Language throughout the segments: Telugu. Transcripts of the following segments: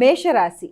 మేషరాశి.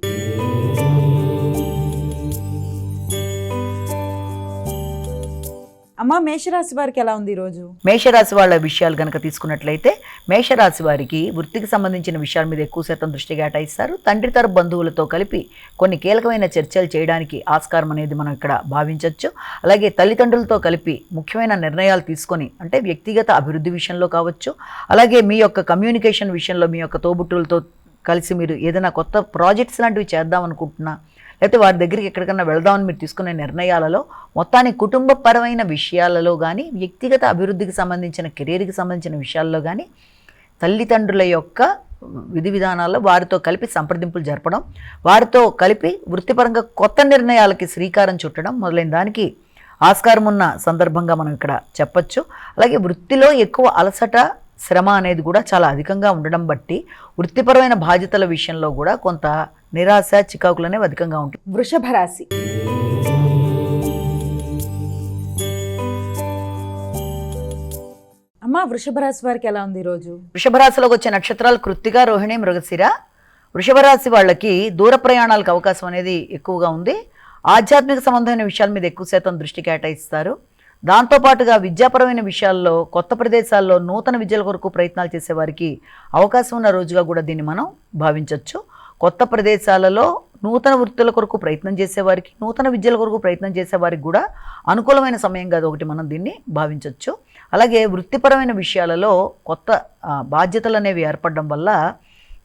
అమ్మా మేషరాశి వారికి ఎలా ఉంది ఈరోజు? మేషరాశి వాళ్ళ విషయాలు కనుక తీసుకున్నట్లయితే మేషరాశి వారికి వృత్తికి సంబంధించిన విషయాల మీద ఎక్కువ శాతం దృష్టి కేటాయిస్తారు. తండ్రి తరపు బంధువులతో కలిపి కొన్ని కీలకమైన చర్చలు చేయడానికి ఆస్కారం అనేది మనం ఇక్కడ భావించవచ్చు అలాగే తల్లిదండ్రులతో కలిపి ముఖ్యమైన నిర్ణయాలు తీసుకొని అంటే వ్యక్తిగత అభివృద్ధి విషయంలో కావచ్చు అలాగే మీ యొక్క కమ్యూనికేషన్ విషయంలో మీ యొక్క తోబుట్టులతో కలిసి మీరు ఏదైనా కొత్త ప్రాజెక్ట్స్ లాంటివి చేద్దాం అనుకుంటున్నా లేకపోతే వారి దగ్గరికి ఎక్కడికన్నా వెళ్దామని మీరు తీసుకునే నిర్ణయాలలో మొత్తానికి కుటుంబపరమైన విషయాలలో కానీ వ్యక్తిగత అభివృద్ధికి సంబంధించిన కెరీర్కి సంబంధించిన విషయాల్లో కానీ తల్లిదండ్రుల యొక్క విధి విధానాల్లో వారితో కలిపి సంప్రదింపులు జరపడం వారితో కలిపి వృత్తిపరంగా కొత్త నిర్ణయాలకి శ్రీకారం చుట్టడం మొదలైన దానికి ఆస్కారం ఉన్న సందర్భంగా మనం ఇక్కడ చెప్పచ్చు. అలాగే వృత్తిలో ఎక్కువ అలసట శ్రమ అనేది కూడా చాలా అధికంగా ఉండడం బట్టి వృత్తిపరమైన బాధ్యతల విషయంలో కూడా కొంత నిరాశ చికాకులు అనేవి అధికంగా ఉంటుంది వృషభ రాశి. అమ్మా వృషభ రాశి వారికి ఎలా ఉంది ఈరోజు వృషభ రాశిలోకి వచ్చే నక్షత్రాలు కృత్తిక రోహిణి మృగశిర. వృషభ రాశి వాళ్ళకి దూర ప్రయాణాలకు అవకాశం అనేది ఎక్కువగా ఉంది. ఆధ్యాత్మిక సంబంధమైన విషయాల మీద ఎక్కువ శాతం దృష్టి కేటాయిస్తారు. దాంతోపాటుగా విద్యాపరమైన విషయాల్లో కొత్త ప్రదేశాల్లో నూతన విద్యల కొరకు ప్రయత్నాలు చేసేవారికి అవకాశం ఉన్న రోజుగా కూడా దీన్ని మనం భావించవచ్చు కొత్త ప్రదేశాలలో నూతన వృత్తుల కొరకు ప్రయత్నం చేసేవారికి నూతన విద్యల కొరకు ప్రయత్నం చేసేవారికి కూడా అనుకూలమైన సమయంగా కాదు ఒకటి మనం దీన్ని భావించవచ్చు అలాగే వృత్తిపరమైన విషయాలలో కొత్త బాధ్యతలు అనేవి ఏర్పడడం వల్ల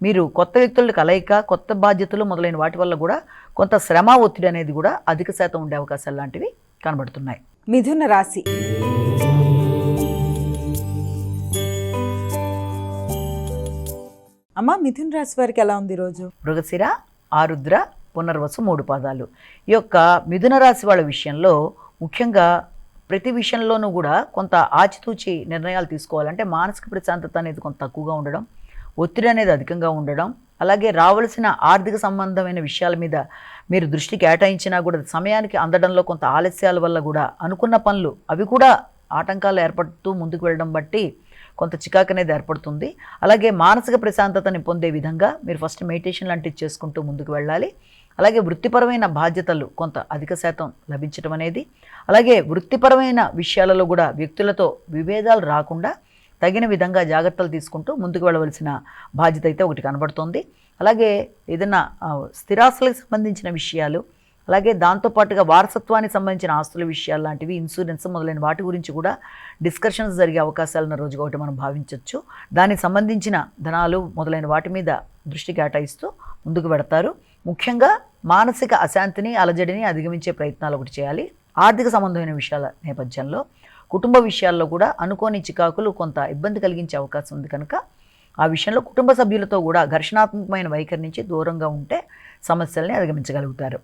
మీరు కొత్త వ్యక్తుల కలయిక కొత్త బాధ్యతలు మొదలైన వాటి వల్ల కూడా కొంత శ్రమ ఒత్తిడి అనేది కూడా అధిక శాతం ఉండే అవకాశాలు లాంటివి కనబడుతున్నాయి. మిథున రాశి. అమ్మా మిథున రాశి వారికి ఎలా ఉంది ఈరోజు మృగశిర ఆరుద్ర పునర్వసు మూడు పాదాలు. ఈ యొక్క మిథున రాశి వాళ్ళ విషయంలో ముఖ్యంగా ప్రతి విషయంలోనూ కూడా కొంత ఆచితూచి నిర్ణయాలు తీసుకోవాలంటే మానసిక ప్రశాంతత అనేది కొంత తక్కువగా ఉండడం ఒత్తిడి అనేది అధికంగా ఉండడం అలాగే రావలసిన ఆర్థిక సంబంధమైన విషయాల మీద మీరు దృష్టి కేటాయించినా కూడా సమయానికి అందడంలో కొంత ఆలస్యాల వల్ల కూడా అనుకున్న పనులు అవి కూడా ఆటంకాలు ఏర్పడుతూ ముందుకు వెళ్ళడం బట్టి కొంత చికాకు అనేది ఏర్పడుతుంది. అలాగే మానసిక ప్రశాంతతని పొందే విధంగా మీరు ఫస్ట్ మెడిటేషన్ లాంటివి చేసుకుంటూ ముందుకు వెళ్ళాలి. అలాగే వృత్తిపరమైన బాధ్యతలు కొంత అధిక శాతం లభించడం అనేది అలాగే వృత్తిపరమైన విషయాలలో కూడా వ్యక్తులతో విభేదాలు రాకుండా తగిన విధంగా జాగ్రత్తలు తీసుకుంటూ ముందుకు వెళ్ళవలసిన బాధ్యత అయితే ఒకటి కనబడుతోంది. అలాగే ఏదైనా స్థిరాస్తులకు సంబంధించిన విషయాలు అలాగే దాంతోపాటుగా వారసత్వానికి సంబంధించిన ఆస్తుల విషయాలు లాంటివి ఇన్సూరెన్స్ మొదలైన వాటి గురించి కూడా డిస్కషన్స్ జరిగే అవకాశాలు ఉన్న రోజుగా ఒకటి మనం భావించవచ్చు దానికి సంబంధించిన ధనాలు మొదలైన వాటి మీద దృష్టి కేటాయిస్తూ ముందుకు పెడతారు ముఖ్యంగా మానసిక అశాంతిని అలజడిని అధిగమించే ప్రయత్నాలు ఒకటి చేయాలి. ఆర్థిక సంబంధమైన విషయాల నేపథ్యంలో కుటుంబ విషయాల్లో కూడా అనుకోని చికాకులు కొంత ఇబ్బంది కలిగించే అవకాశం ఉంది కనుక ఆ విషయంలో కుటుంబ సభ్యులతో కూడా ఘర్షణాత్మకమైన వైఖరి నుంచి దూరంగా ఉంటే సమస్యల్ని అధిగమించగలుగుతారు.